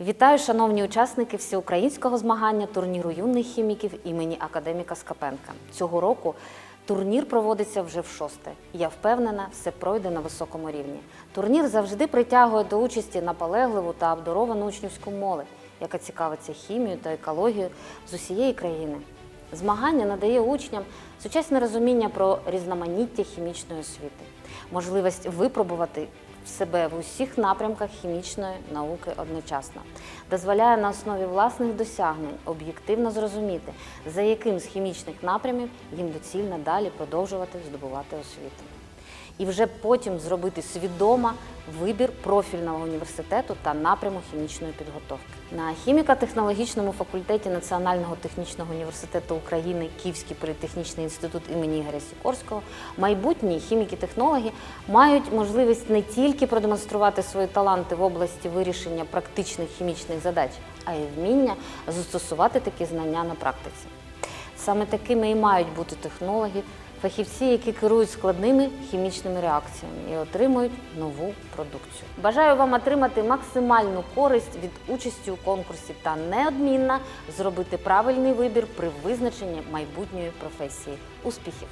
Вітаю, шановні учасники всеукраїнського змагання турніру юних хіміків імені академіка Скапенка. Цього року турнір проводиться вже в шосте. Я впевнена, все пройде на високому рівні. Турнір завжди притягує до участі наполегливу та обдаровану учнівську молодь, яка цікавиться хімією та екологією з усієї країни. Змагання надає учням сучасне розуміння про різноманіття хімічної освіти, можливість випробувати себе в усіх напрямках хімічної науки одночасно, дозволяє на основі власних досягнень об'єктивно зрозуміти, за яким з хімічних напрямів їм доцільно далі продовжувати здобувати освіту. І вже потім зробити свідомо вибір профільного університету та напряму хімічної підготовки. На хіміко-технологічному факультеті Національного технічного університету України Київський політехнічний інститут імені Ігоря Сікорського майбутні хіміки-технологи мають можливість не тільки продемонструвати свої таланти в області вирішення практичних хімічних задач, а й вміння застосувати такі знання на практиці. Саме такими і мають бути технологи, фахівці, які керують складними хімічними реакціями і отримують нову продукцію. Бажаю вам отримати максимальну користь від участі у конкурсі та неодмінно зробити правильний вибір при визначенні майбутньої професії. Успіхів!